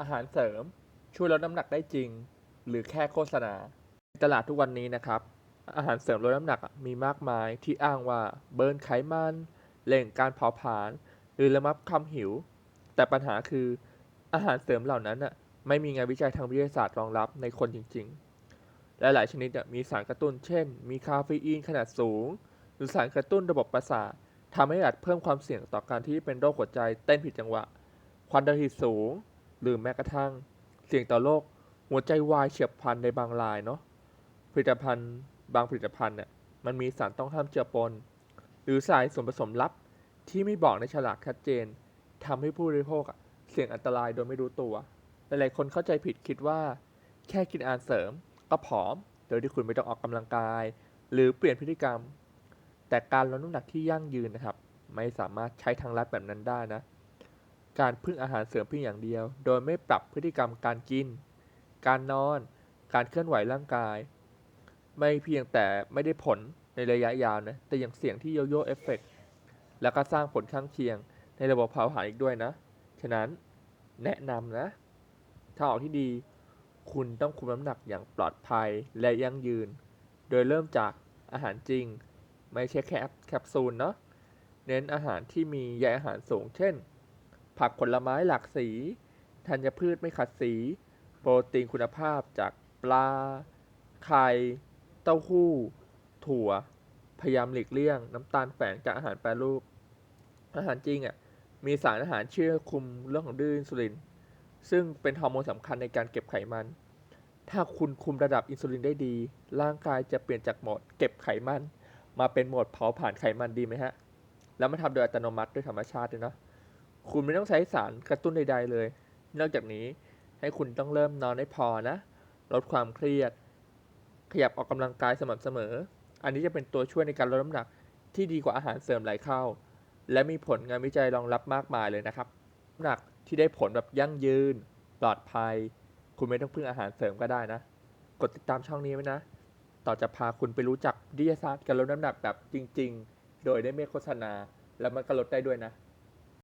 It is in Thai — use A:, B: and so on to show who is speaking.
A: อาหารเสริมช่วยลดน้ำหนักได้จริง หรือแค่โฆษณาตลาดทุกวันนี้นะครับ อาหารเสริมลดน้ำหนักมีมากมายที่อ้างว่าเบิร์นไขมันเร่งการเผาผลาญหรือระงับความหิว แต่ปัญหาคืออาหารเสริมเหล่านั้นไม่มีงานวิจัยทางวิทยาศาสตร์รองรับในคนจริงๆ และหลายชนิดมีสารกระตุ้นเช่น มีคาเฟอีนขนาดสูง หรือสารกระตุ้นระบบประสาททำให้อาจเพิ่มความเสี่ยงต่อการที่เป็นโรคหัวใจเต้นผิดจังหวะ ความดันโลหิตสูง หรือแม้กระทั่งเสี่ยงต่อโรคหัวใจวายเฉียบพลันในบางรายเนาะผลิตภัณฑ์บางผลิตภัณฑ์เนี่ยมันมีสารต้องห้ามเจือปน หรือสารส่วนผสมลับที่ไม่บอกในฉลากชัดเจนทำให้ผู้บริโภคเสี่ยงอันตรายโดยไม่รู้ตัว หลายๆคนเข้าใจผิดคิดว่า แค่กินอาหารเสริมก็ผอม โดยที่คุณไม่ต้องออกกำลังกาย หรือเปลี่ยนพฤติกรรม แต่การลดน้ำหนักที่ยั่งยืนนะครับ ไม่สามารถใช้ทางลัดแบบนั้นได้นะ การพึ่งอาหารเสริมเพียงอย่างเดียว โดยไม่ปรับพฤติกรรมการกิน การนอน การเคลื่อนไหวร่างกาย ไม่เพียงแต่ไม่ได้ผลในระยะยาวนะ แต่ยังเสี่ยงที่โยโย่เอฟเฟกต์แล้วก็สร้างผลข้างเคียงในระบบเผาผลาญอีกด้วยนะ ฉะนั้นแนะนำนะถ้าออกที่ดี คุณต้องคุมน้ำหนักอย่างปลอดภัยและยั่งยืน โดยเริ่มจากอาหารจริง ไม่ใช่แค่แคปซูลเนาะ เน้นอาหารที่มีใยอาหารสูง เช่น ผักผลไม้หลากสี ธัญพืชไม่ขัดสี โปรตีนคุณภาพจากปลา ไข่ เต้าหู้ ถั่ว พยายามหลีกเลี่ยง น้ำตาลแฝงจากอาหารแปรรูป อาหารจริงอะ มีสารอาหารเชื่อคุมเรื่องของดื้ออินซูลิน ซึ่งเป็นฮอร์โมนสำคัญในการเก็บไขมัน ถ้าคุณคุมระดับอินซูลินได้ดี ร่างกายจะเปลี่ยนจากโหมดเก็บไขมัน มาเป็นโหมดเผาผลาญไขมันดีไหมฮะ แล้วมันทำโดยอัตโนมัติด้วยธรรมชาติด้วยเนาะ คุณไม่ต้องใช้สารกระตุ้นใดๆเลย นอกจากนี้ให้คุณต้องเริ่มนอนให้พอนะ ลดความเครียด ขยับออกกำลังกายสม่ำเสมอ อันนี้จะเป็นตัวช่วยในการลดน้ำหนักที่ดีกว่าอาหารเสริมหลายเข้า และมีผลงานวิจัยรองรับมากมายเลยนะครับน้ำหนักที่ได้ผลแบบยั่งยืน ปลอดภัย คุณไม่ต้องพึ่งอาหารเสริมก็ได้นะ กดติดตามช่องนี้ไว้นะ ต่อจะพาคุณไปรู้จักวิทยาศาสตร์การลดน้ำหนักแบบจริง ๆ โดยได้ไม่โฆษณา แล้วมันก็ลดได้ด้วยนะ